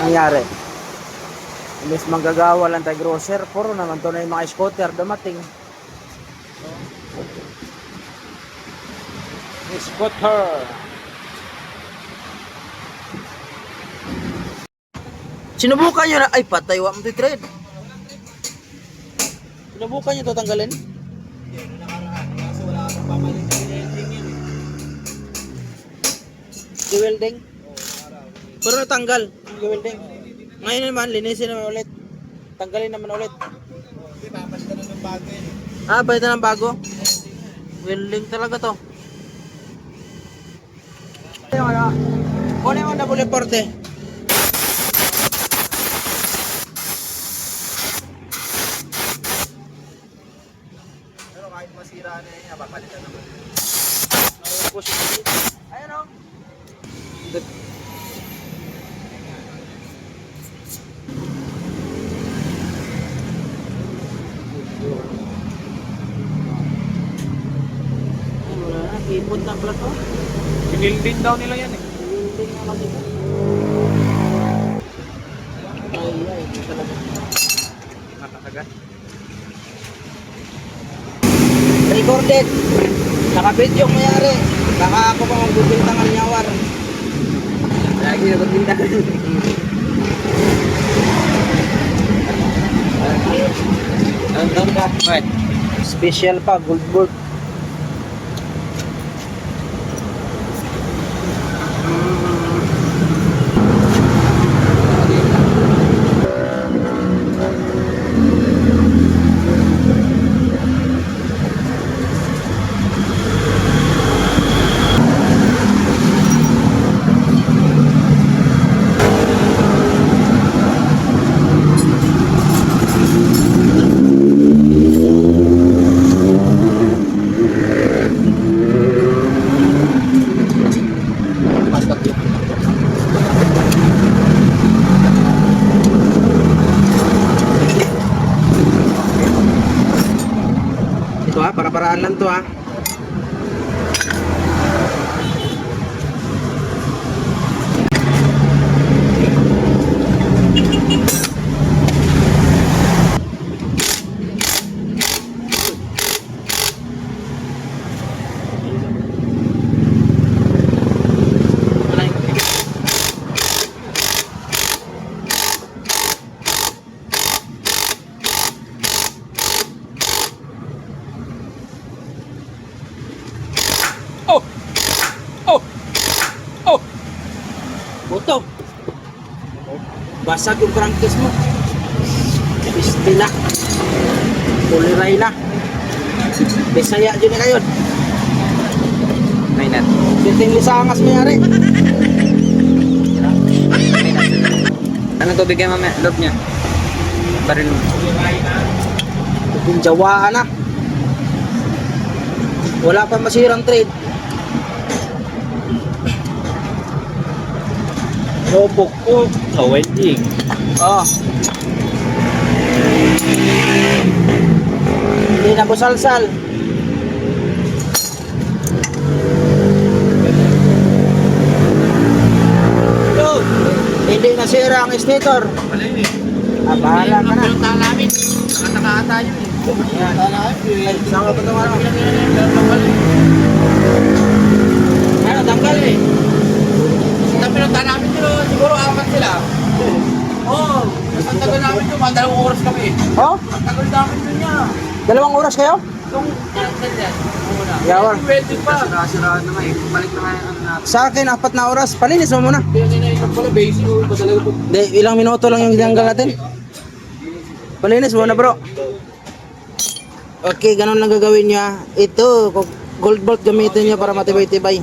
nangyari. Imbis manggagawa lang tayo grocer, puro naman to na yung mga scooter dumating. Scooter. Sinubukan nyo na, ay patay, wa mo trade. Sinubukan nyo to tanggalin? Di-welding? Pero natanggal, di-welding. Ngayon naman, linisin naman ulit. Tanggalin naman ulit. Ah, palitan ng bago? Welding talaga to. Yung ano, kunin mo na buli porte. Pero kahit masira na yun, papalitan naman. Ayan o. Wala na, pala to. Daw nila yan eh. Welding na kasi. Ay, ay, ito talaga. Nakakagat. Recorded. Naka-video yung mayari. Baka ako pa magbubintang ng nyawar. Lagi na magbintang. Ang doon ka. Special pa, gold board. Ito ha, para-paraan lang to ha. Buto. Basag yung crankcase mo. Pistila. Puliray na. Bisaya dyan na kayo. May nat. Biting lisangas mo yari. Anong tubig kayo mamaya? Loob niya. Baril mo. Biting jawaan na. Wala pa masirang trade. Robok ko. Sa welding. Oh. Hindi na busalsal. Yo, Hindi na sira ang stator. Wala yun eh. Ah, bahala ka na. Pinuntahan namin. Nakataka yun eh. Yan. Ay, saan ka ba ito ano? Ano, tanggal eh. Nang pinuntahan namin yun, siguro apat sila. Oo. Oh, ang tagal namin yun, mga dalawang oras kami. Oh, Ang tagal namin yun niya. dalawang oras kayo? Yung. Yawar. Pa. Sira-sira naman eh. Balik na nga yung ano natin. Sa akin, apat na oras. Palinis mo muna. Pinag-inainan pala, basic. oh, Ba talaga po? Hindi, ilang minuto lang yung tinanggal natin. Palinis muna bro. Okay, ganun lang gagawin niya. Ito, gold bolt gamitin niya para matibay-tibay.